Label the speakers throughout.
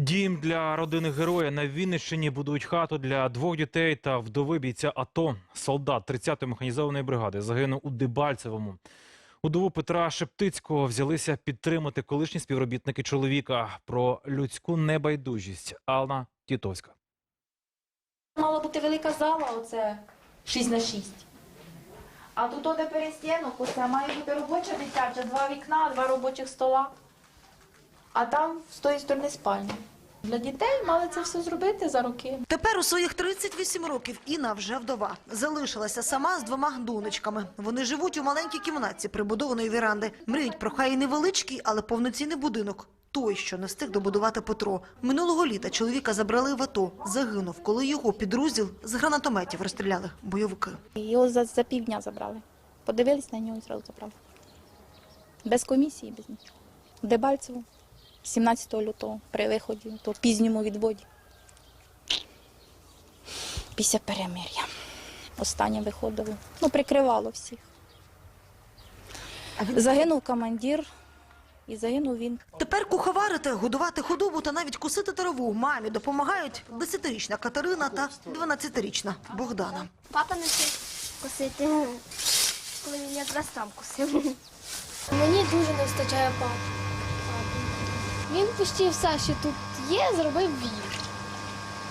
Speaker 1: Дім для родини героя на Вінниччині будують хату для двох дітей та вдови бійця АТО. Солдат 30-ї механізованої бригади загинув у Дебальцевому. Удову Петра Шептицького взялися підтримати колишні співробітники чоловіка. Про людську небайдужість Ална Тітовська.
Speaker 2: Мала бути велика зала, оце 6 на 6. А тут де перестінок, оце має бути робоча дитяча, два вікна, два робочих стола. А там з тої сторони спальня. Для дітей мали це все зробити за роки.
Speaker 3: Тепер у своїх 38 років Інна вже вдова. Залишилася сама з двома донечками. Вони живуть у маленькій кімнатці прибудованої віранди. Мріють про хай і невеличкий, але повноцінний будинок. Той, що не встиг добудувати Петро. Минулого літа чоловіка забрали в АТО. Загинув, коли його підрозділ з гранатометів розстріляли бойовики.
Speaker 2: Його за, за півдня забрали. Подивились на нього і зразу забрали. Без комісії, без нічого. Дебальцево, 17 лютого, при виході, то пізньому відводі. Після перемир'я. Останнє виходило. Ну, прикривало всіх. Загинув командир і загинув він.
Speaker 3: Тепер куховарити, годувати худобу та навіть косити траву мамі допомагають 10-річна Катерина та 12-річна Богдана.
Speaker 4: Папа навчив косити, коли він якраз там косив. Мені дуже не вистачає папи. Він почти все, що тут є, зробив він.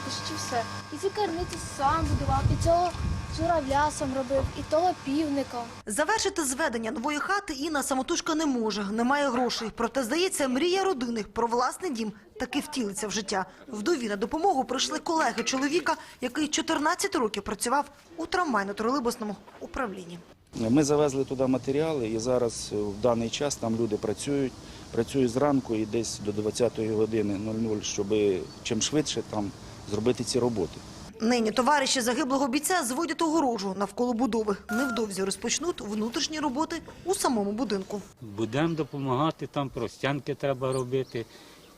Speaker 4: Почти все. І цю керницю сам будував, і цього журавля сам робив, і того півника.
Speaker 3: Завершити зведення нової хати Інна самотужка не може, немає грошей. Проте, здається, мрія родини про власний дім таки втілиться в життя. Вдові на допомогу прийшли колеги чоловіка, який 14 років працював у трамвайно-тролейбусному управлінні.
Speaker 5: Ми завезли туди матеріали і зараз е, в даний час там люди працюють. Працюють зранку і десь до 20-ї години 00, щоб чим швидше там зробити ці роботи.
Speaker 3: Нині товариші загиблого бійця зводять огорожу навколо будови. Невдовзі розпочнуть внутрішні роботи у самому будинку.
Speaker 6: Будемо допомагати, там простянки треба робити,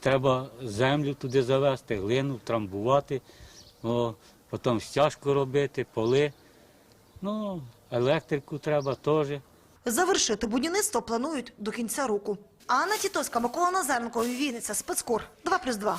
Speaker 6: треба землю туди завести, глину трамбувати, потім стяжку робити, поли. Ну, електрику треба теж.
Speaker 3: Завершити будівництво планують до кінця року. Анна Тітоська, Микола Назаренко, Вінниця, Спецкор, 2+,2.